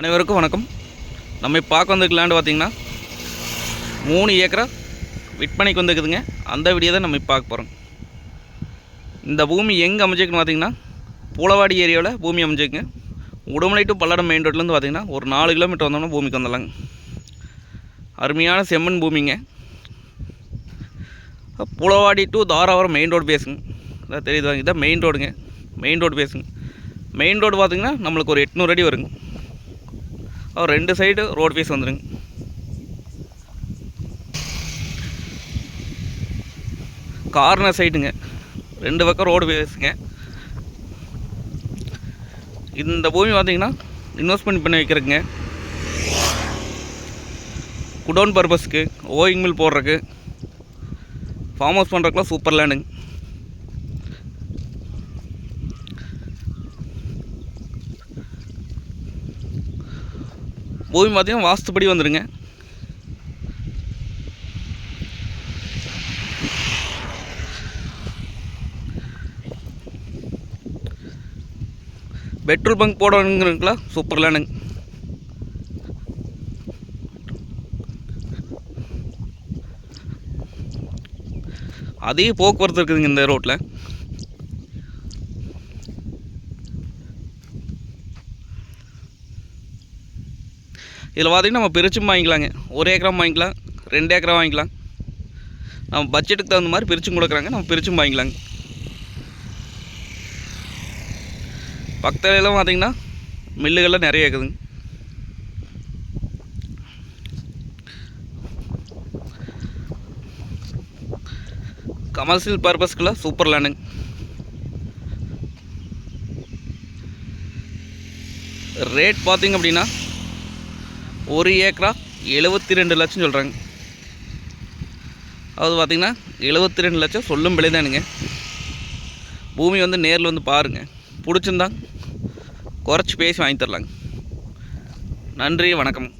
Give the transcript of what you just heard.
அனைவருக்கும் வணக்கம். நம்ம பார்க்க வந்திருக்க லேண்டு பார்த்தீங்கன்னா மூணு ஏக்கரா விற்பனைக்கு வந்துருக்குதுங்க. அந்த வீடியோ தான் நம்ம பார்க்க போகிறோம் இந்த பூமி எங்கே அமைஞ்சிருக்குன்னு பார்த்தீங்கன்னா பூளவாடி ஏரியாவில் பூமி அமைஞ்சிருக்குங்க. உடுமலை டு பல்லடம் மெயின் ரோட்லேருந்து பார்த்தீங்கன்னா ஒரு நாலு கிலோமீட்டர் வந்தோம்னா பூமிக்கு வந்துடலாங்க. அருமையான செம்மண் பூமிங்க. Pulavadi to Tharavaram main road பேசுங்க. இதான் தெரியுது இதான் மெயின் ரோடுங்க மெயின் ரோடு பேசுங்க. மெயின் ரோடு பார்த்திங்கன்னா நம்மளுக்கு ஒரு எட்நூறு அடி வருங்க. அவர் ரெண்டு சைடு ரோடு ஃபீஸ் வந்துடுங்க கார்னர் சைடுங்க ரெண்டு பக்கம் ரோடு ஃபேஸுங்க இந்த பூமி பார்த்தீங்கன்னா இன்வெஸ்ட்மெண்ட் பண்ணி வைக்கிறதுங்க. குடோன் பர்பஸ்க்கு ஓயிங் மில் போடுறதுக்கு ஃபார்ம் ஹவுஸ் பண்ணுறக்குலாம் சூப்பர் லேண்டுங்க பூமி பார்த்திங்கன்னா வாஸ்துப்படி வந்துடுங்க பெட்ரோல் பங்க் போடணுங்கிறீங்களா? சூப்பர்லானுங்க அதே அதிக போக்குவரத்து இருக்குதுங்க இந்த ரோட்டில். இதில் பார்த்திங்கன்னா நம்ம பிரிச்சும் வாங்கிக்கலாங்க. ஒரு ஏக்கரா வாங்கிக்கலாம் ரெண்டு ஏக்கரா வாங்கிக்கலாம். நம்ம பட்ஜெட்டுக்கு தகுந்த மாதிரி பிரிச்சும் கொடுக்குறாங்க நம்ம பிரிச்சும் வாங்கிக்கலாங்க. பக்கத்துலலாம் பார்த்திங்கன்னா மில்லுகள்லாம் நிறைய இருக்குதுங்க. கமர்ஷியல் பர்பஸ்க்குலாம் சூப்பர் லேண்டுங்க ரேட் பார்த்திங்க அப்படின்னா ஒரு ஏக்கரா எழுபத்தி ரெண்டு லட்சம் சொல்கிறாங்க அது பார்த்திங்கன்னா எழுபத்தி ரெண்டு லட்சம் சொல்லும் விலை தானுங்க. பூமி வந்து நேரில் வந்து பாருங்கள் பிடிச்சிருந்தா குறைச்சி பேசி வாங்கி தரலாங்க. நன்றி வணக்கம்.